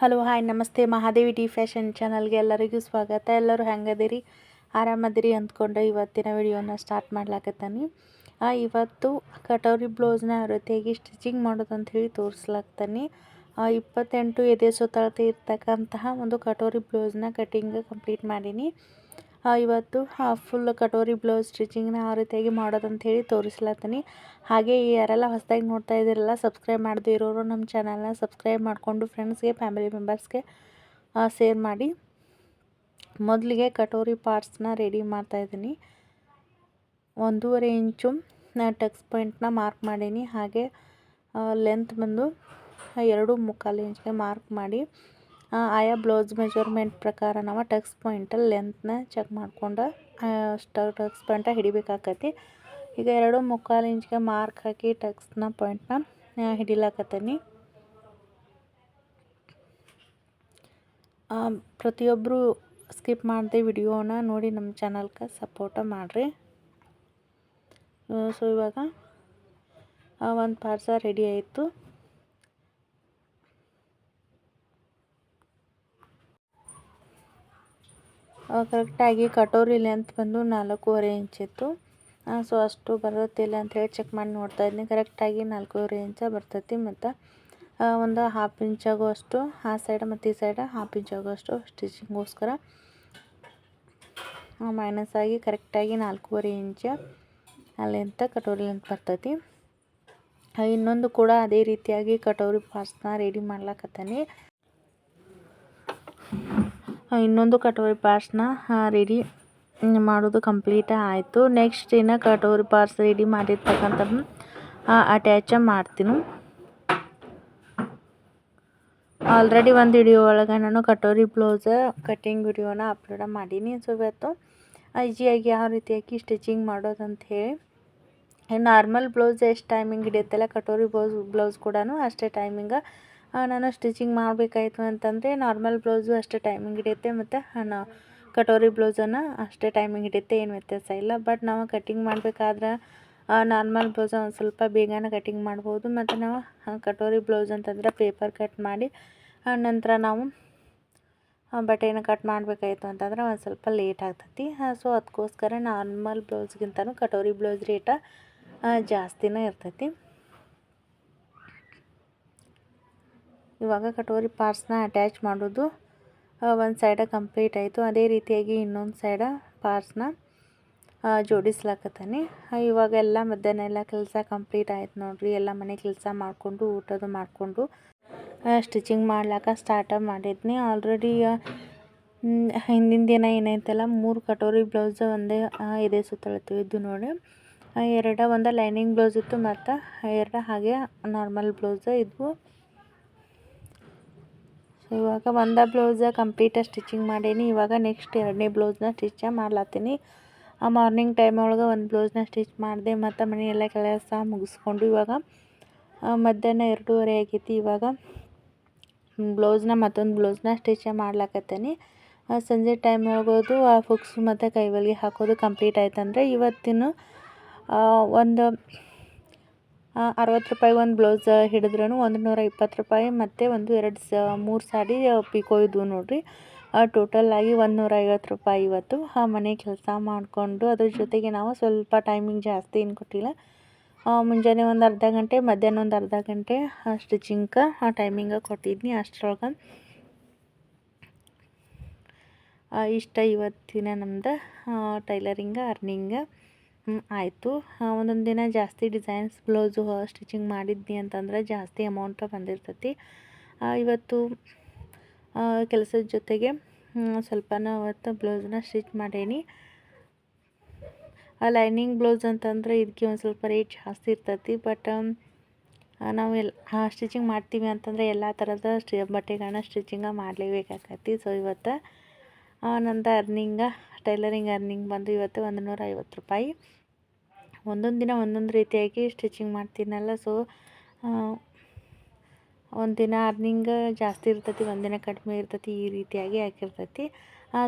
Hello, hi, ನಮಸ್ತೆ. Mahadevi T fashion ಚಾನಲ್ಗೆ ಎಲ್ಲರಿಗೂ ಸ್ವಾಗತ. ಎಲ್ಲರೂ ಹೆಂಗದಿರಿ? ಆರಾಮದಿರಿ ಅಂದ್ಕೊಂಡು ಇವತ್ತಿನ ವಿಡಿಯೋನ ಸ್ಟಾರ್ಟ್ ಮಾಡ್ಲಾಕತ್ತಾನೆ. ಇವತ್ತು ಕಟೋರಿ ಬ್ಲೌಸ್ನ ರೀತಿಯಾಗಿ ಸ್ಟಿಚಿಂಗ್ ಮಾಡೋದು ಅಂತ ಹೇಳಿ ತೋರಿಸ್ಲಾಗ್ತಾನೆ ಇಪ್ಪತ್ತೆಂಟು ಎದೆ ಸುತ್ತಳತೆ ಇರ್ತಕ್ಕಂತಹ ಒಂದು ಕಟೋರಿ ಬ್ಲೌಸ್ನ ಕಟಿಂಗ್ ಕಂಪ್ಲೀಟ್ ಮಾಡೀನಿ. ಇವತ್ತು ಫುಲ್ ಕಟೋರಿ ಬ್ಲೌಸ್ ಸ್ಟಿಚಿಂಗ್ನ ಆ ರೀತಿಯಾಗಿ ಮಾಡೋದಂತ ಹೇಳಿ ತೋರಿಸ್ಲತ್ತೀನಿ. ಹಾಗೆ ಯಾರೆಲ್ಲ ಹೊಸದಾಗಿ ನೋಡ್ತಾ ಇದ್ದೀರಲ್ಲ ಸಬ್ಸ್ಕ್ರೈಬ್ ಮಾಡದೇ ಇರೋರು ನಮ್ಮ ಚಾನಲ್ನ ಸಬ್ಸ್ಕ್ರೈಬ್ ಮಾಡಿಕೊಂಡು ಫ್ರೆಂಡ್ಸ್ಗೆ ಫ್ಯಾಮಿಲಿ ಮೆಂಬರ್ಸ್ಗೆ ಶೇರ್ ಮಾಡಿ. ಮೊದಲಿಗೆ ಕಟೋರಿ ಪಾರ್ಟ್ಸ್ನ ರೆಡಿ ಮಾಡ್ತಾಯಿದ್ದೀನಿ ಒಂದೂವರೆ ಇಂಚು ಟಕ್ಸ್ ಪಾಯಿಂಟ್ನ ಮಾರ್ಕ್ ಮಾಡೀನಿ. ಹಾಗೆ ಲೆಂತ್ ಬಂದು ಎರಡು ಮುಕ್ಕಾಲು ಇಂಚ್ಗೆ ಮಾರ್ಕ್ ಮಾಡಿ. ಆಯಾ ಬ್ಲೌಸ್ ಮೆಜರ್ಮೆಂಟ್ ಪ್ರಕಾರ ನಾವು ಟಕ್ಸ್ ಪಾಯಿಂಟಲ್ಲಿ ಲೆಂತ್ನ ಚೆಕ್ ಮಾಡ್ಕೊಂಡು ಅಷ್ಟು ಟಕ್ಸ್ ಪಾಯಿಂಟ ಹಿಡಿಬೇಕಾಕತಿ. ಈಗ ಎರಡು ಮುಕ್ಕಾಲು ಇಂಚ್ಗೆ ಮಾರ್ಕ್ ಹಾಕಿ ಟಕ್ಸ್ನ ಪಾಯಿಂಟ್ನ ಹಿಡಿಲಾಕತ್ತೀನಿ. ಪ್ರತಿಯೊಬ್ಬರು ಸ್ಕಿಪ್ ಮಾಡದೆ ವಿಡಿಯೋನ ನೋಡಿ ನಮ್ಮ ಚಾನಲ್ಗೆ ಸಪೋರ್ಟ ಮಾಡಿರಿ. ಸೊ ಇವಾಗ ಒಂದು ಪಾರ್ಸ ರೆಡಿ ಆಯಿತು. ಕರೆಕ್ಟಾಗಿ ಕಟೋರಿ ಲೆಂತ್ ಬಂದು ನಾಲ್ಕೂವರೆ ಇಂಚಿತ್ತು ಸೊ ಅಷ್ಟು ಬರ್ತೈತಿಲ್ಲ ಅಂಥೇಳಿ ಚೆಕ್ ಮಾಡಿ ನೋಡ್ತಾ ಇದ್ದೀನಿ ಕರೆಕ್ಟಾಗಿ ನಾಲ್ಕೂವರೆ ಇಂಚ ಬರ್ತೈತಿ ಮತ್ತು ಒಂದು ಹಾಫ್ ಇಂಚಾಗುವಷ್ಟು ಆ ಸೈಡ್ ಮತ್ತು ಈ ಸೈಡ್ ಹಾಫ್ ಇಂಚಾಗುವಷ್ಟು ಸ್ಟಿಚಿಂಗೋಸ್ಕರ ಮೈನಸ್ ಆಗಿ ಕರೆಕ್ಟಾಗಿ ನಾಲ್ಕೂವರೆ ಇಂಚ ಅಲ್ಲಿಂತ ಕಟೋರಿ ಲೆಂತ್ ಬರ್ತೈತಿ. ಇನ್ನೊಂದು ಕೂಡ ಅದೇ ರೀತಿಯಾಗಿ ಕಟೋರಿ ಪಾಸ್ನ ರೆಡಿ ಮಾಡ್ಲಾಕತ್ತಾನೆ. ಇನ್ನೊಂದು ಕಟೋರಿ ಪಾರ್ಟ್ಸ್ನ ರೆಡಿ ಮಾಡೋದು ಕಂಪ್ಲೀಟ್ ಆಯಿತು. ನೆಕ್ಸ್ಟ್ ಇನ್ನು ಕಟೋರಿ ಪಾರ್ಟ್ಸ್ ರೆಡಿ ಮಾಡಿರ್ತಕ್ಕಂಥ ಅಟ್ಯಾಚ ಮಾಡ್ತೀನಿ. ಆಲ್ರೆಡಿ ಒಂದು ವಿಡಿಯೋ ಒಳಗೆ ನಾನು ಕಟೋರಿ ಬ್ಲೌಸ್ ಕಟ್ಟಿಂಗ್ ವಿಡಿಯೋನ ಅಪ್ಲೋಡ್ ಮಾಡೀನಿ. ಸೊ ಇವತ್ತು ಈಜಿಯಾಗಿ ಯಾವ ರೀತಿಯಾಗಿ ಸ್ಟಿಚಿಂಗ್ ಮಾಡೋದಂತ ಹೇಳಿ ನಾರ್ಮಲ್ ಬ್ಲೌಸ್ ಎಷ್ಟು ಟೈಮಿಂಗ್ ಹಿಡಿಯುತ್ತಲ್ಲ, ಕಟೋರಿ ಬ್ಲೌಸ್ ಬ್ಲೌಸ್ ಕೂಡ ಅಷ್ಟೇ ಟೈಮಿಂಗ ನಾನು ಸ್ಟಿಚಿಂಗ್ ಮಾಡಬೇಕಾಯ್ತು ಅಂತಂದರೆ ನಾರ್ಮಲ್ ಬ್ಲೌಸು ಅಷ್ಟೇ ಟೈಮಿಂಗ್ ಹಿಡಿಯುತ್ತೆ ಮತ್ತು ಹಣ ಕಟೋರಿ ಬ್ಲೌಸನ್ನು ಅಷ್ಟೇ ಟೈಮಿಂಗ್ ಹಿಡಿಯುತ್ತೆ, ಏನು ವ್ಯತ್ಯಾಸ ಇಲ್ಲ. ಬಟ್ ನಾವು ಕಟ್ಟಿಂಗ್ ಮಾಡಬೇಕಾದ್ರೆ ನಾರ್ಮಲ್ ಬ್ಲೌಸ್ ಒಂದು ಸ್ವಲ್ಪ ಬೇಗನೆ ಕಟ್ಟಿಂಗ್ ಮಾಡ್ಬೋದು. ಮತ್ತು ನಾವು ಕಟೋರಿ ಬ್ಲೌಸ್ ಅಂತಂದ್ರೆ ಪೇಪರ್ ಕಟ್ ಮಾಡಿ ನಂತರ ನಾವು ಬಟ್ಟೆಯನ್ನು ಕಟ್ ಮಾಡಬೇಕಾಯ್ತು ಅಂತಂದ್ರೆ ಒಂದು ಸ್ವಲ್ಪ ಲೇಟ್ ಆಗ್ತೈತಿ. ಸೊ ಅದಕ್ಕೋಸ್ಕರ ನಾರ್ಮಲ್ ಬ್ಲೌಸ್ಗಿಂತನೂ ಕಟೋರಿ ಬ್ಲೌಸ್ ರೇಟ ಜಾಸ್ತಿನೇ ಇರ್ತೈತಿ. ಇವಾಗ ಕಟೋರಿ ಪಾರ್ಟ್ಸ್ನ ಅಟ್ಯಾಚ್ ಮಾಡೋದು ಒಂದು ಸೈಡ ಕಂಪ್ಲೀಟ್ ಆಯಿತು. ಅದೇ ರೀತಿಯಾಗಿ ಇನ್ನೊಂದು ಸೈಡ ಪಾರ್ಟ್ಸ್ನ ಜೋಡಿಸ್ಲಾಕತ್ತಾನೆ. ಇವಾಗ ಎಲ್ಲ ಮಧ್ಯಾಹ್ನ ಎಲ್ಲ ಕೆಲಸ ಕಂಪ್ಲೀಟ್ ಆಯ್ತು ನೋಡಿರಿ. ಎಲ್ಲ ಮನೆ ಕೆಲಸ ಮಾಡಿಕೊಂಡು, ಊಟದ ಮಾಡಿಕೊಂಡು ಸ್ಟಿಚಿಂಗ್ ಮಾಡ್ಲಾಕ ಸ್ಟಾರ್ಟ ಮಾಡಿದ್ನಿ. ಆಲ್ರೆಡಿ ಹಿಂದಿನ ದಿನ ಏನೈತಲ್ಲ, ಮೂರು ಕಟೋರಿ ಬ್ಲೌಸ್ ಒಂದೇ ಇದೆ ಸುತ್ತಳತು ಇದ್ದು ನೋಡಿ. ಎರಡ ಒಂದು ಲೈನಿಂಗ್ ಬ್ಲೌಸ್ ಇತ್ತು ಮತ್ತು ಎರಡು ಹಾಗೆ ನಾರ್ಮಲ್ ಬ್ಲೌಸ್ ಇದ್ವು. ಇವಾಗ ಒಂದು ಬ್ಲೌಸ ಕಂಪ್ಲೀಟಾಗಿ ಸ್ಟಿಚಿಂಗ್ ಮಾಡೀನಿ. ಇವಾಗ ನೆಕ್ಸ್ಟ್ ಎರಡನೇ ಬ್ಲೌಸ್ನ ಸ್ಟಿಚ್ ಮಾಡ್ಲತ್ತೀನಿ. ಆ ಮಾರ್ನಿಂಗ್ ಟೈಮ್ ಒಳಗೆ ಒಂದು ಬ್ಲೌಸ್ನ ಸ್ಟಿಚ್ ಮಾಡಿದೆ ಮತ್ತು ಮನೆಯೆಲ್ಲ ಕೆಲಸ ಮುಗಿಸ್ಕೊಂಡು ಇವಾಗ ಮಧ್ಯಾಹ್ನ ಎರಡೂವರೆ ಆಗೈತಿ ಇವಾಗ. ಬ್ಲೌಸ್ನ ಮತ್ತೊಂದು ಬ್ಲೌಸ್ನ ಸ್ಟಿಚ್ ಮಾಡ್ಲಾಕತ್ತೀನಿ. ಸಂಜೆ ಟೈಮ್ ಒಳಗೋದು ಆ ಫುಕ್ಸ್ ಮತ್ತು ಕೈವಲ್ಗೆ ಹಾಕೋದು ಕಂಪ್ಲೀಟ್ ಆಯ್ತಂದರೆ ಇವತ್ತಿನ ಒಂದು ಅರವತ್ತು ರೂಪಾಯಿ ಒಂದು ಬ್ಲೌಸ್ ಹಿಡಿದ್ರೂ ಒಂದು ನೂರ ಇಪ್ಪತ್ತು ರೂಪಾಯಿ, ಮತ್ತು ಒಂದು ಎರಡು ಸ, ಮೂರು ಸಾರಿ ಪಿಕೋ ಇದ್ವು ನೋಡಿರಿ. ಟೋಟಲ್ ಆಗಿ ಒಂದು ನೂರ ಐವತ್ತು ರೂಪಾಯಿ ಇವತ್ತು. ಆ, ಮನೆ ಕೆಲಸ ಮಾಡಿಕೊಂಡು ಅದ್ರ ಜೊತೆಗೆ ನಾವು ಸ್ವಲ್ಪ ಟೈಮಿಂಗ್ ಜಾಸ್ತಿ ಏನು ಕೊಟ್ಟಿಲ್ಲ. ಮುಂಜಾನೆ ಒಂದು ಅರ್ಧ ಗಂಟೆ, ಮಧ್ಯಾಹ್ನ ಒಂದು ಅರ್ಧ ಗಂಟೆ ಸ್ಟಿಚಿಂಗ್ ಆ ಟೈಮಿಂಗ ಕೊಟ್ಟಿದ್ನಿ ಅಷ್ಟರೊಳಗೆ. ಇಷ್ಟ ಇವತ್ತಿನ ನಮ್ದು ಟೈಲರಿಂಗ ಅರ್ನಿಂಗ ಆಯಿತು. ಒಂದೊಂದು ದಿನ ಜಾಸ್ತಿ ಡಿಸೈನ್ಸ್, ಬ್ಲೌಸು ಸ್ಟಿಚಿಂಗ್ ಮಾಡಿದ್ನಿ ಅಂತಂದ್ರೆ ಜಾಸ್ತಿ ಅಮೌಂಟ್ ಬಂದಿರ್ತೈತಿ. ಇವತ್ತು ಕೆಲಸದ ಜೊತೆಗೆ ಸ್ವಲ್ಪನೂ ಅವತ್ತು ಬ್ಲೌಸ್ನ ಸ್ಟಿಚ್ ಮಾಡೇನಿ. ಲೈನಿಂಗ್ ಬ್ಲೌಸ್ ಅಂತಂದ್ರೆ ಇದಕ್ಕೆ ಒಂದು ಸ್ವಲ್ಪ ರೇಟ್ ಜಾಸ್ತಿ ಇರ್ತೈತಿ, ಬಟ್ ನಾವು ಎಲ್ಲ ಸ್ಟಿಚಿಂಗ್ ಮಾಡ್ತೀವಿ ಅಂತಂದರೆ ಎಲ್ಲ ಥರದ ಸ್ಟಿ ಬಟ್ಟೆಗಳನ್ನ ಸ್ಟಿಚಿಂಗ ಮಾಡಲೇಬೇಕಾಗತ್ತೆ ಸೊ ಇವತ್ತು ನಂದು ಅರ್ನಿಂಗ, ಟೈಲರಿಂಗ್ ಅರ್ನಿಂಗ್ ಬಂದು ಇವತ್ತು ಒಂದು ನೂರ ಐವತ್ತು ರೂಪಾಯಿ. ಒಂದೊಂದು ದಿನ ಒಂದೊಂದು ರೀತಿಯಾಗಿ ಸ್ಟಿಚಿಂಗ್ ಮಾಡ್ತೀನಲ್ಲ ಸೊ ಒಂದಿನ ಅರ್ನಿಂಗ್ ಜಾಸ್ತಿ ಇರ್ತೈತಿ ಒಂದಿನ ಕಡಿಮೆ ಇರ್ತೈತಿ, ಈ ರೀತಿಯಾಗಿ ಹಾಕಿರ್ತೈತಿ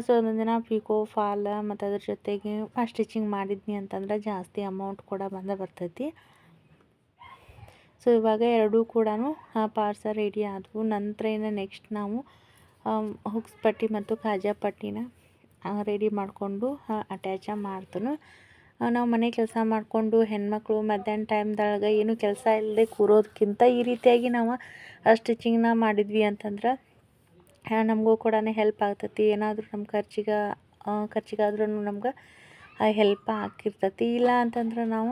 ಸೊ ಒಂದೊಂದು ದಿನ ಪಿಕೋ ಫಾಲ್ ಮತ್ತು ಅದ್ರ ಜೊತೆಗೆ ಸ್ಟಿಚಿಂಗ್ ಮಾಡಿದ್ನಿ ಅಂತಂದ್ರೆ ಜಾಸ್ತಿ ಅಮೌಂಟ್ ಕೂಡ ಬಂದ ಬರ್ತೈತಿ. ಸೊ ಇವಾಗ ಎರಡೂ ಕೂಡ ಪಾರ್ಸ ರೆಡಿ ಆದವು. ನಂತರ ಇನ್ನು ನೆಕ್ಸ್ಟ್ ನಾವು ಹುಕ್ಸ್ ಪಟ್ಟಿ ಮತ್ತು ಕಾಜಾ ಪಟ್ಟಿನ ರೆಡಿ ಮಾಡಿಕೊಂಡು ಅಟ್ಯಾಚ ಮಾಡ್ತಾನು. ನಾವು ಮನೆ ಕೆಲಸ ಮಾಡಿಕೊಂಡು ಹೆಣ್ಮಕ್ಳು ಮಧ್ಯಾಹ್ನ ಟೈಮ್ದೊಳಗೆ ಏನು ಕೆಲಸ ಇಲ್ಲದೆ ಕೂರೋದಕ್ಕಿಂತ ಈ ರೀತಿಯಾಗಿ ನಾವು ಸ್ಟಿಚಿಂಗ್ನ ಮಾಡಿದ್ವಿ ಅಂತಂದ್ರೆ ನಮಗೂ ಕೂಡ ಹೆಲ್ಪ್ ಆಗ್ತೈತಿ. ಏನಾದರೂ ನಮ್ಮ ಖರ್ಚಿಗೆ ಖರ್ಚಿಗಾದ್ರೂ ನಮ್ಗೆ ಹೆಲ್ಪ್ ಆಗಿರ್ತೈತಿ ಇಲ್ಲ ಅಂತಂದ್ರೆ ನಾವು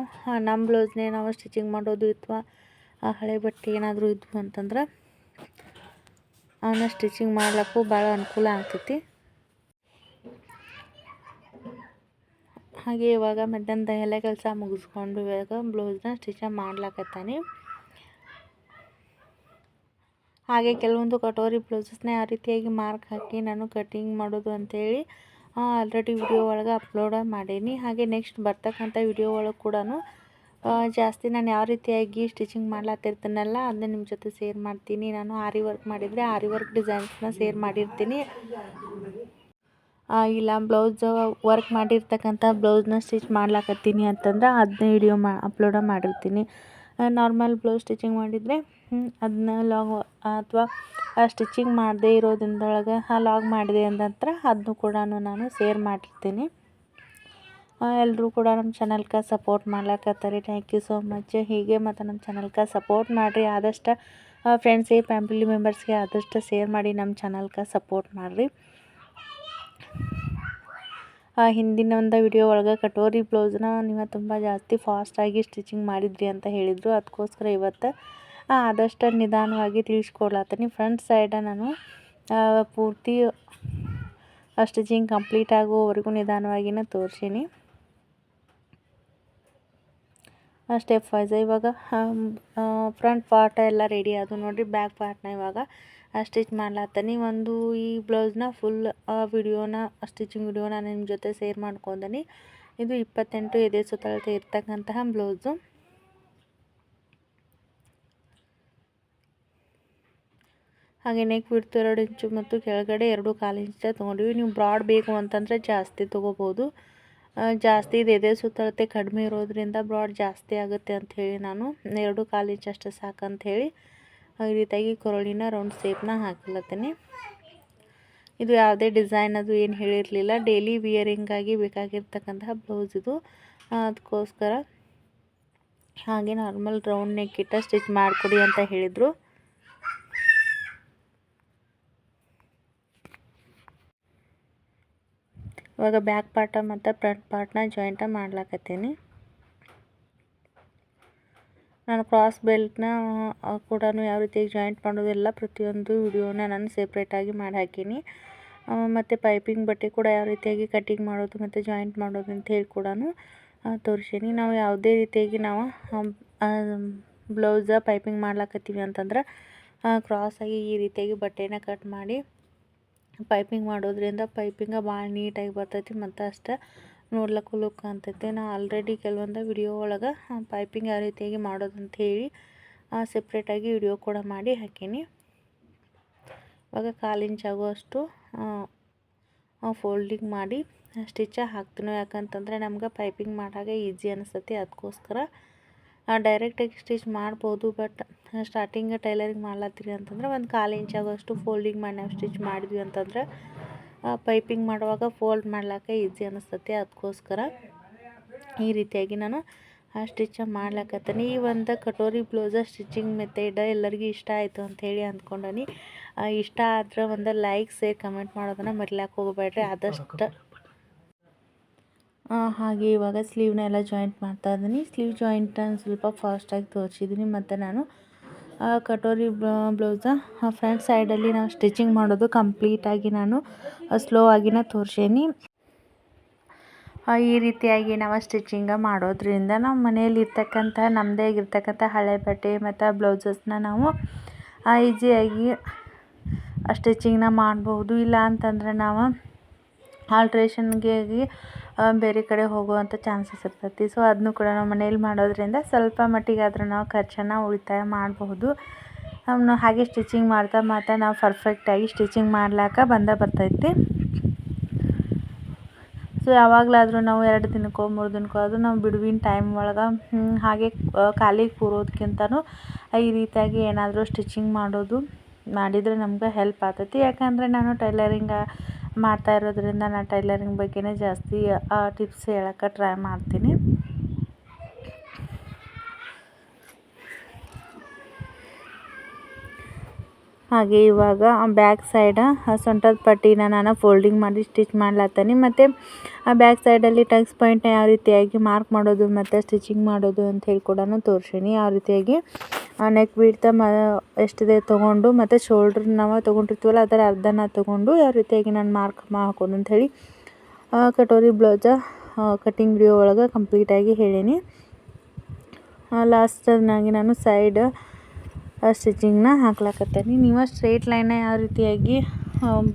ನಮ್ಮ ಬ್ಲೌಸ್ನೇ ನಾವು ಸ್ಟಿಚಿಂಗ್ ಮಾಡೋದು ಅಥವಾ ಹಳೆ ಬಟ್ಟೆ ಏನಾದರೂ ಇದ್ವು ಅಂತಂದ್ರೆ, ಅವನ್ನ ಸ್ಟಿಚಿಂಗ್ ಮಾಡ್ಲಿಕ್ಕೂ ಭಾಳ ಅನುಕೂಲ ಆಗ್ತೈತಿ. ಹಾಗೆ ಇವಾಗ ಮಧ್ಯಾಹ್ನದ ಎಲ್ಲ ಕೆಲಸ ಮುಗಿಸ್ಕೊಂಡು ಇವಾಗ ಬ್ಲೌಸ್ನ ಸ್ಟಿಚ ಮಾಡ್ಲಾಕತ್ತಾನೆ. ಹಾಗೆ ಕೆಲವೊಂದು ಕಟೋರಿ ಬ್ಲೌಸಸ್ನ ಯಾವ ರೀತಿಯಾಗಿ ಮಾರ್ಕ್ ಹಾಕಿ ನಾನು ಕಟಿಂಗ್ ಮಾಡೋದು ಅಂತೇಳಿ ಆಲ್ರೆಡಿ ವಿಡಿಯೋ ಒಳಗೆ ಅಪ್ಲೋಡ್ ಮಾಡೀನಿ. ಹಾಗೆ ನೆಕ್ಸ್ಟ್ ಬರ್ತಕ್ಕಂಥ ವಿಡಿಯೋ ಒಳಗೆ ಕೂಡ ಜಾಸ್ತಿ ನಾನು ಯಾವ ರೀತಿಯಾಗಿ ಸ್ಟಿಚಿಂಗ್ ಮಾಡ್ಲಾತಿರ್ತೀನಲ್ಲ ಅದನ್ನ ನಿಮ್ಮ ಜೊತೆ ಶೇರ್ ಮಾಡ್ತೀನಿ. ನಾನು ಆರಿ ವರ್ಕ್ ಮಾಡಿದರೆ ಆರಿ ವರ್ಕ್ ಡಿಸೈನ್ಸ್ನ ಶೇರ್ ಮಾಡಿರ್ತೀನಿ. ಇಲ್ಲ ಬ್ಲೌಸ್ ವರ್ಕ್ ಮಾಡಿರ್ತಕ್ಕಂಥ ಬ್ಲೌಸ್ನ ಸ್ಟಿಚ್ ಮಾಡ್ಲಾಕತ್ತೀನಿ ಅಂತಂದ್ರೆ ಅದನ್ನ ವಿಡಿಯೋ ಮಾ ಅಪ್ಲೋಡ ಮಾಡಿರ್ತೀನಿ. ನಾರ್ಮಲ್ ಬ್ಲೌಸ್ ಸ್ಟಿಚಿಂಗ್ ಮಾಡಿದರೆ ಅದನ್ನ ಲಾಗ್ ಅಥವಾ ಸ್ಟಿಚಿಂಗ್ ಮಾಡದೇ ಇರೋದ್ರೊಳಗೆ ಲಾಗ್ ಮಾಡಿದೆ ಅಂದ ನಂತರ ಅದನ್ನು ಕೂಡ ನಾನು ಶೇರ್ ಮಾಡಿರ್ತೀನಿ. ಎಲ್ಲರೂ ಕೂಡ ನಮ್ಮ ಚಾನಲ್ಗೆ ಸಪೋರ್ಟ್ ಮಾಡ್ಲಾಕತ್ತಾರೆ. ಥ್ಯಾಂಕ್ ಯು ಸೋ ಮಚ್ ಹೀಗೆ ಮತ್ತು ನಮ್ಮ ಚಾನಲ್ಗೆ ಸಪೋರ್ಟ್ ಮಾಡಿರಿ. ಆದಷ್ಟು ಫ್ರೆಂಡ್ಸಿಗೆ ಫ್ಯಾಮಿಲಿ ಮೆಂಬರ್ಸ್ಗೆ ಆದಷ್ಟು ಶೇರ್ ಮಾಡಿ ನಮ್ಮ ಚಾನಲ್ಗೆ ಸಪೋರ್ಟ್ ಮಾಡಿರಿ. ಹಿಂದಿನ ಒಂದು ವಿಡಿಯೋ ಒಳಗೆ ಕಟೋರಿ ಬ್ಲೌಸ್ನ ನೀವು ತುಂಬ ಜಾಸ್ತಿ ಫಾಸ್ಟಾಗಿ ಸ್ಟಿಚಿಂಗ್ ಮಾಡಿದ್ರಿ ಅಂತ ಹೇಳಿದರು. ಅದಕ್ಕೋಸ್ಕರ ಇವತ್ತು ಆದಷ್ಟು ನಿಧಾನವಾಗಿ ತಿಳಿಸ್ಕೊಡ್ಲತ್ತೀನಿ. ಫ್ರಂಟ್ ಸೈಡ ನಾನು ಪೂರ್ತಿ ಸ್ಟಿಚಿಂಗ್ ಕಂಪ್ಲೀಟ್ ಆಗೋವರೆಗೂ ನಿಧಾನವಾಗಿನೇ ತೋರಿಸೀನಿ. ಸ್ಟೆಪ್ ವೈಸ್ ಇವಾಗ ಫ್ರಂಟ್ ಪಾರ್ಟ್ ಎಲ್ಲ ರೆಡಿ ಆದವು ನೋಡಿರಿ ಬ್ಯಾಕ್ ಪಾರ್ಟ್ನ ಇವಾಗ. ಸ್ಟಿಚ್ ಮಾಡ್ಲತ್ತೀನಿ ಒಂದು ಈ ಬ್ಲೌಸ್ನ ಫುಲ್ ವಿಡಿಯೋನ ಸ್ಟಿಚಿಂಗ್ ವಿಡಿಯೋನ ನಿಮ್ಮ ಜೊತೆ ಶೇರ್ ಮಾಡ್ಕೊಂಡೀನಿ. ಇದು ಇಪ್ಪತ್ತೆಂಟು ಎದೆ ಸುತ್ತಳತೆ ಇರ್ತಕ್ಕಂತಹ ಬ್ಲೌಸು. ಹಾಗೆ ನೆಕ್ ಬಿಡ್ತು ಎರಡು ಇಂಚು ಮತ್ತು ಕೆಳಗಡೆ ಎರಡು ಕಾಲು ಇಂಚ ತೊಗೊಂಡಿವಿ. ನೀವು ಬ್ರಾಡ್ ಬೇಕು ಅಂತಂದರೆ ಜಾಸ್ತಿ ತೊಗೋಬೋದು. ಜಾಸ್ತಿ ಇದು ಎದೆ ಸುತ್ತಳತೆ ಕಡಿಮೆ ಇರೋದ್ರಿಂದ ಬ್ರಾಡ್ ಜಾಸ್ತಿ ಆಗುತ್ತೆ ಅಂಥೇಳಿ ನಾನು. ಎರಡು ಕಾಲು ಇಂಚ್ ಅಂತ ಸಾಕಂಥೇಳಿ ಈ ರೀತಿಯಾಗಿ ಕೊರಳಿನ ರೌಂಡ್ ಶೇಪ್ನ ಹಾಕ್ಲತ್ತೀನಿ. ಇದು ಯಾವುದೇ ಡಿಸೈನ್ ಅದು ಏನು ಹೇಳಿರಲಿಲ್ಲ. ಡೈಲಿ ವಿಯರಿಂಗಾಗಿ ಬೇಕಾಗಿರ್ತಕ್ಕಂತಹ ಬ್ಲೌಸ್ ಇದು. ಅದಕ್ಕೋಸ್ಕರ ಹಾಗೆ ನಾರ್ಮಲ್ ರೌಂಡ್ ನೆಕ್ ಇಟ್ಟ ಸ್ಟಿಚ್ ಮಾಡಿಕೊಡಿ ಅಂತ ಹೇಳಿದರು. ಇವಾಗ ಬ್ಯಾಕ್ ಪಾರ್ಟ ಮತ್ತು ಫ್ರಂಟ್ ಪಾರ್ಟ್ನ ಜಾಯಿಂಟ ಮಾಡ್ಲಾಕತ್ತೀನಿ. ನಾನು ಕ್ರಾಸ್ ಬೆಲ್ಟ್ನ ಕೂಡ ಯಾವ ರೀತಿಯಾಗಿ ಜಾಯಿಂಟ್ ಮಾಡೋದೆಲ್ಲ ಪ್ರತಿಯೊಂದು ವಿಡಿಯೋನ ನಾನು ಸೆಪ್ರೇಟಾಗಿ ಮಾಡಿ ಹಾಕೀನಿ ಮತ್ತು ಪೈಪಿಂಗ್ ಬಟ್ಟೆ ಕೂಡ ಯಾವ ರೀತಿಯಾಗಿ ಕಟ್ಟಿಂಗ್ ಮಾಡೋದು ಮತ್ತು ಜಾಯಿಂಟ್ ಮಾಡೋದು ಅಂತ ಹೇಳಿ ಕೂಡ ತೋರಿಸೀನಿ. ನಾವು ಯಾವುದೇ ರೀತಿಯಾಗಿ ನಾವು ಬ್ಲೌಸ ಪೈಪಿಂಗ್ ಮಾಡ್ಲಾಕತ್ತೀವಿ ಅಂತಂದ್ರೆ ಕ್ರಾಸಾಗಿ ಈ ರೀತಿಯಾಗಿ ಬಟ್ಟೆನ ಕಟ್ ಮಾಡಿ ಪೈಪಿಂಗ್ ಮಾಡೋದ್ರಿಂದ ಪೈಪಿಂಗ ಭಾಳ ನೀಟಾಗಿ ಬರ್ತೈತಿ. ಮತ್ತು ಅಷ್ಟೇ ನೋಡ್ಲಿಕ್ಕೂ ಲುಕ್ ಅಂತೈತೆ ನಾ ಆಲ್ರೆಡಿ ಕೆಲವೊಂದು ವಿಡಿಯೋ ಒಳಗೆ ಪೈಪಿಂಗ್ ಯಾವ ರೀತಿಯಾಗಿ ಮಾಡೋದು ಹೇಳಿ ಸೆಪ್ರೇಟಾಗಿ ವಿಡಿಯೋ ಕೂಡ ಮಾಡಿ ಹಾಕೀನಿ. ಇವಾಗ ಕಾಲು ಇಂಚ್ ಆಗುವಷ್ಟು ಫೋಲ್ಡಿಂಗ್ ಮಾಡಿ ಸ್ಟಿಚ್ ಹಾಕ್ತೀನಿ ಯಾಕಂತಂದರೆ ನಮ್ಗೆ ಪೈಪಿಂಗ್ ಮಾಡಾಗ ಈಸಿ ಅನಿಸ್ತೈತಿ. ಅದಕ್ಕೋಸ್ಕರ ಡೈರೆಕ್ಟಾಗಿ ಸ್ಟಿಚ್ ಮಾಡ್ಬೋದು ಬಟ್ ಸ್ಟಾರ್ಟಿಂಗ್ ಟೈಲರಿಂಗ್ ಮಾಡ್ಲತ್ತೀರಿ ಅಂತಂದ್ರೆ ಒಂದು ಕಾಲು ಇಂಚ್ ಆಗೋಷ್ಟು ಫೋಲ್ಡಿಂಗ್ ಮಾಡಿ ನಾವು ಸ್ಟಿಚ್ ಮಾಡಿದ್ವಿ ಅಂತಂದ್ರೆ ಪೈಪಿಂಗ್ ಮಾಡುವಾಗ ಫೋಲ್ಡ್ ಮಾಡ್ಲಿಕ್ಕೆ ಈಸಿ ಅನಿಸ್ತತಿ. ಅದಕ್ಕೋಸ್ಕರ ಈ ರೀತಿಯಾಗಿ ನಾನು ಆ ಸ್ಟಿಚ್ ಮಾಡ್ಲಕತ್ತೀನಿ. ಈ ಒಂದು ಕಟೋರಿ ಬ್ಲೌಸ ಸ್ಟಿಚಿಂಗ್ ಮೆಥಡ್ ಎಲ್ಲರಿಗೂ ಇಷ್ಟ ಆಯಿತು ಅಂಥೇಳಿ ಅಂದ್ಕೊಂಡನಿ. ಇಷ್ಟ ಆದ್ರೆ ಒಂದು ಲೈಕ್ ಸೇರ್ ಕಮೆಂಟ್ ಮಾಡೋದನ್ನು ಮರಿಲಾಕ ಹೋಗಬೇಡ್ರಿ. ಆದಷ್ಟು ಹಾಗೆ ಇವಾಗ ಸ್ಲೀವ್ನೆಲ್ಲ ಜಾಯಿಂಟ್ ಮಾಡ್ತಾ ಇದ್ದೀನಿ. ಸ್ಲೀವ್ ಜಾಯಿಂಟ್ ಸ್ವಲ್ಪ ಫಾಸ್ಟಾಗಿ ತೋರಿಸಿದ್ದೀನಿ ಮತ್ತು ನಾನು ಕಟೋರಿ ಬ್ಲೌಸ ಫ್ರಂಟ್ ಸೈಡಲ್ಲಿ ನಾವು ಸ್ಟಿಚಿಂಗ್ ಮಾಡೋದು ಕಂಪ್ಲೀಟಾಗಿ ನಾನು ಸ್ಲೋ ಆಗಿನ ತೋರ್ಸೇನಿ. ಈ ರೀತಿಯಾಗಿ ನಾವು ಸ್ಟಿಚಿಂಗ ಮಾಡೋದ್ರಿಂದ ನಾವು ಮನೆಯಲ್ಲಿ ಇರ್ತಕ್ಕಂಥ ನಮ್ಮದೇ ಆಗಿರ್ತಕ್ಕಂಥ ಹಳೆ ಬಟ್ಟೆ ಮತ್ತು ಬ್ಲೌಸಸ್ನ ನಾವು ಈಸಿಯಾಗಿ ಸ್ಟಿಚಿಂಗ್ನ ಮಾಡ್ಬೋದು ಇಲ್ಲ ಅಂತಂದ್ರೆ ನಾವು ಆಲ್ಟ್ರೇಷನ್ಗೆ ಬೇರೆ ಕಡೆ ಹೋಗುವಂಥ ಚಾನ್ಸಸ್ ಇರ್ತೈತಿ. ಸೊ ಅದನ್ನು ಕೂಡ ನಾವು ಮನೇಲಿ ಮಾಡೋದ್ರಿಂದ ಸ್ವಲ್ಪ ಮಟ್ಟಿಗೆ ಆದರೂ ನಾವು ಖರ್ಚನ್ನು ಉಳಿತಾಯ ಮಾಡಬಹುದು. ಹಾಗೆ ಸ್ಟಿಚಿಂಗ್ ಮಾಡ್ತಾ ಮಾಡ್ತಾ ನಾವು ಪರ್ಫೆಕ್ಟಾಗಿ ಸ್ಟಿಚಿಂಗ್ ಮಾಡ್ಲಾಕ ಬಂದ ಬರ್ತೈತಿ. ಸೊ ಸೊ ಯಾವಾಗಲಾದರೂ ನಾವು ಎರಡು ದಿನಕ್ಕೋ, ಮೂರು ದಿನಕ್ಕೋ ಅದು ನಾವು ಬಿಡುವಿನ ಟೈಮ್ ಒಳಗೆ ಹಾಗೆ ಖಾಲಿ ಕೂರೋದಕ್ಕಿಂತನೂ ಈ ರೀತಿಯಾಗಿ ಏನಾದರೂ ಸ್ಟಿಚಿಂಗ್ ಮಾಡೋದು ಮಾಡಿದರೆ ನಮ್ಗೆ ಹೆಲ್ಪ್ ಆಗ್ತೈತಿ. ಯಾಕಂದರೆ ನಾನು ಟೈಲರಿಂಗ ಮಾಡ್ತಾ ಇರೋದ್ರಿಂದ ನಾನು ಟೈಲರಿಂಗ್ ಬಗ್ಗೆನೇ ಜಾಸ್ತಿ, ಆ ಟಿಪ್ಸ್ ಹೇಳೋಕ್ಕೆ ಟ್ರೈ ಮಾಡ್ತೀನಿ. ಹಾಗೆ ಇವಾಗ ಬ್ಯಾಕ್ ಸೈಡ ಸೊಂಟದ ಪಟ್ಟಿನ ನಾನು ಫೋಲ್ಡಿಂಗ್ ಮಾಡಿ ಸ್ಟಿಚ್ ಮಾಡ್ಲತ್ತೀನಿ. ಮತ್ತು ಆ ಬ್ಯಾಕ್ ಸೈಡಲ್ಲಿ ಟಕ್ಸ್ ಪಾಯಿಂಟ್ನ ಯಾವ ರೀತಿಯಾಗಿ ಮಾರ್ಕ್ ಮಾಡೋದು ಮತ್ತು ಸ್ಟಿಚಿಂಗ್ ಮಾಡೋದು ಅಂತ ಹೇಳಿ ಕೂಡ ತೋರಿಸಿನಿ. ಯಾವ ರೀತಿಯಾಗಿ ನೆಕ್ ಬಿಡ್ತ ಮ ಎಷ್ಟಿದೆ ತೊಗೊಂಡು, ಮತ್ತು ಶೋಲ್ಡ್ರ್ ನಾವು ತೊಗೊಂಡಿರ್ತೀವಲ್ಲ, ಅದರ ಅರ್ಧನ ತೊಗೊಂಡು ಯಾವ ರೀತಿಯಾಗಿ ನಾನು ಮಾರ್ಕ್ ಹಾಕೋದು ಅಂಥೇಳಿ ಕಟೋರಿ ಬ್ಲೌಸ ಕಟ್ಟಿಂಗ್ ವಿಡಿಯೋ ಒಳಗೆ ಕಂಪ್ಲೀಟಾಗಿ ಹೇಳೀನಿ. ಲಾಸ್ಟನ್ನಾಗಿ ನಾನು ಸೈಡ್ ಸ್ಟಿಚಿಂಗ್ನ ಹಾಕ್ಲಾಕತ್ತೀನಿ. ನೀವು ಸ್ಟ್ರೇಟ್ ಲೈನ್ನ ಯಾವ ರೀತಿಯಾಗಿ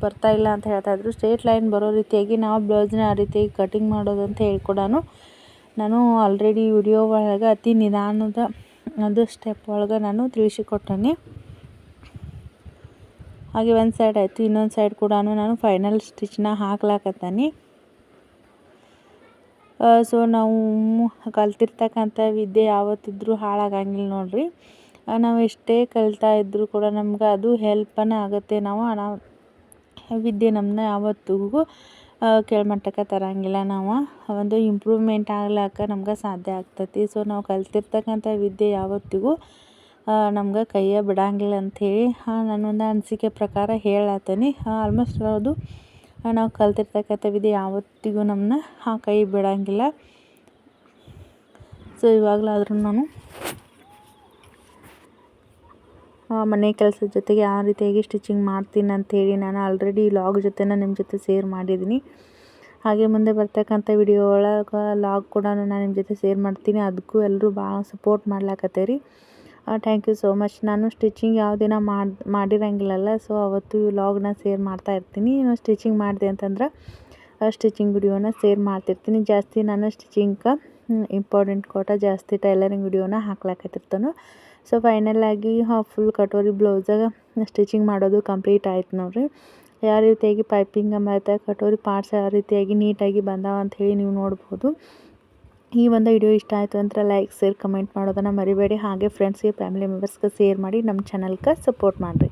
ಬರ್ತಾ ಇಲ್ಲ ಅಂತ ಹೇಳ್ತಾ ಇದ್ರು. ಸ್ಟ್ರೇಟ್ ಲೈನ್ ಬರೋ ರೀತಿಯಾಗಿ ನಾವು ಬ್ಲೌಸ್ನ ಆ ರೀತಿಯಾಗಿ ಕಟಿಂಗ್ ಮಾಡೋದು ಅಂತ ಹೇಳ್ಕೊಡಾನು. ನಾನು ಆಲ್ರೆಡಿ ವಿಡಿಯೋ ಒಳಗೆ ಅತಿ ನಿಧಾನದ ಒಂದು ಸ್ಟೆಪ್ ಒಳಗೆ ನಾನು ತಿಳಿಸಿಕೊಟ್ಟೇನೆ. ಹಾಗೆ ಒಂದು ಸೈಡ್ ಆಯಿತು, ಇನ್ನೊಂದು ಸೈಡ್ ಕೂಡ ನಾನು ಫೈನಲ್ ಸ್ಟಿಚ್ನ ಹಾಕ್ಲಾಕತ್ತೀನಿ. ಸೊ ನಾವು ಕಲ್ತಿರ್ತಕ್ಕಂಥ ವಿದ್ಯೆ ಯಾವತ್ತಿದ್ರೂ ಹಾಳಾಗಂಗಿಲ್ಲ ನೋಡಿರಿ. ನಾವು ಎಷ್ಟೇ ಕಲಿತಾ ಇದ್ದರೂ ಕೂಡ ನಮ್ಗೆ ಅದು ಹೆಲ್ಪನೇ ಆಗುತ್ತೆ. ನಾವು ನಾವು ವಿದ್ಯೆ ನಮ್ಮನ್ನ ಯಾವತ್ತಿಗೂ ಕೆಳಮಟ್ಟಕ್ಕೆ ತರಂಗಿಲ್ಲ ನಾವು. ಒಂದು ಇಂಪ್ರೂವ್ಮೆಂಟ್ ಆಗ್ಲಾಕ ನಮ್ಗೆ ಸಾಧ್ಯ ಆಗ್ತೈತಿ. ಸೊ ನಾವು ಕಲ್ತಿರ್ತಕ್ಕಂಥ ವಿದ್ಯೆ ಯಾವತ್ತಿಗೂ ನಮ್ಗೆ ಕೈಯ ಬಿಡಂಗಿಲ್ಲ ಅಂಥೇಳಿ ನನ್ನೊಂದು ಅನಿಸಿಕೆ ಪ್ರಕಾರ ಹೇಳತ್ತೀನಿ ಆಲ್ಮೋಸ್ಟ್ ಅದು ನಾವು ಕಲ್ತಿರ್ತಕ್ಕಂಥ ವಿದ್ಯೆ ಯಾವತ್ತಿಗೂ ನಮ್ಮನ್ನ ಕೈ ಬಿಡಂಗಿಲ್ಲ. ಸೊ ಇವಾಗಲಾದ್ರೂ ನಾನು ಮನೆ ಕೆಲಸದ ಜೊತೆಗೆ ಯಾವ ರೀತಿಯಾಗಿ ಸ್ಟಿಚಿಂಗ್ ಮಾಡ್ತೀನಿ ಅಂಥೇಳಿ ನಾನು ಆಲ್ರೆಡಿ ಲಾಗ್ ಜೊತೆನ ನಿಮ್ಮ ಜೊತೆ ಸೇರ್ ಮಾಡಿದ್ದೀನಿ. ಹಾಗೆ ಮುಂದೆ ಬರ್ತಕ್ಕಂಥ ವಿಡಿಯೋ ಒಳಗೆ ಲಾಗ್ ಕೂಡ ನಾನು ನಿಮ್ಮ ಜೊತೆ ಸೇರ್ ಮಾಡ್ತೀನಿ. ಅದಕ್ಕೂ ಎಲ್ಲರೂ ಭಾಳ ಸಪೋರ್ಟ್ ಮಾಡ್ಲಾಕತ್ತೀರಿ. ಥ್ಯಾಂಕ್ ಯು ಸೋ ಮಚ್ ನಾನು ಸ್ಟಿಚಿಂಗ್ ಯಾವ ದಿನ ಮಾಡಿ, ಮಾಡಿರಂಗಿಲ್ಲಲ್ಲ ಸೊ ಅವತ್ತು ಲಾಗ್ನ ಸೇರ್ ಮಾಡ್ತಾ ಇರ್ತೀನಿ. ಸ್ಟಿಚಿಂಗ್ ಮಾಡಿದೆ ಅಂತಂದ್ರೆ ಸ್ಟಿಚಿಂಗ್ ವಿಡಿಯೋನ ಸೇರ್ ಮಾಡ್ತಿರ್ತೀನಿ. ಜಾಸ್ತಿ ನಾನು ಸ್ಟಿಚಿಂಗ್ ಇಂಪಾರ್ಟೆಂಟ್ ಕೊಟ್ಟ ಜಾಸ್ತಿ ಟೈಲರಿಂಗ್ ವಿಡಿಯೋನ ಹಾಕ್ಲಾಕತ್ತಿರ್ತಾನೆ. ಸೊ ಫೈನಲಾಗಿ ಫುಲ್ ಕಟೋರಿ ಬ್ಲೌಸಾಗ ಸ್ಟಿಚಿಂಗ್ ಮಾಡೋದು ಕಂಪ್ಲೀಟ್ ಆಯ್ತು ನೋಡಿರಿ. ಯಾವ ರೀತಿಯಾಗಿ ಪೈಪಿಂಗ್ ಮತ್ತು ಕಟೋರಿ ಪಾರ್ಟ್ಸ್ ಯಾವ ರೀತಿಯಾಗಿ ನೀಟಾಗಿ ಬಂದಾವ ಅಂತ ಹೇಳಿ ನೀವು ನೋಡ್ಬೋದು. ಈ ಒಂದು ವಿಡಿಯೋ ಇಷ್ಟ ಆಯಿತು ಅಂದ್ರೆ ಲೈಕ್ ಶೇರ್ ಕಮೆಂಟ್ ಮಾಡೋದನ್ನು ಮರಿಬೇಡಿ. ಹಾಗೆ ಫ್ರೆಂಡ್ಸ್ಗೆ ಫ್ಯಾಮಿಲಿ ಮೆಂಬರ್ಸ್ಗೆ ಶೇರ್ ಮಾಡಿ ನಮ್ಮ ಚಾನಲ್ಗೆ ಸಪೋರ್ಟ್ ಮಾಡಿರಿ.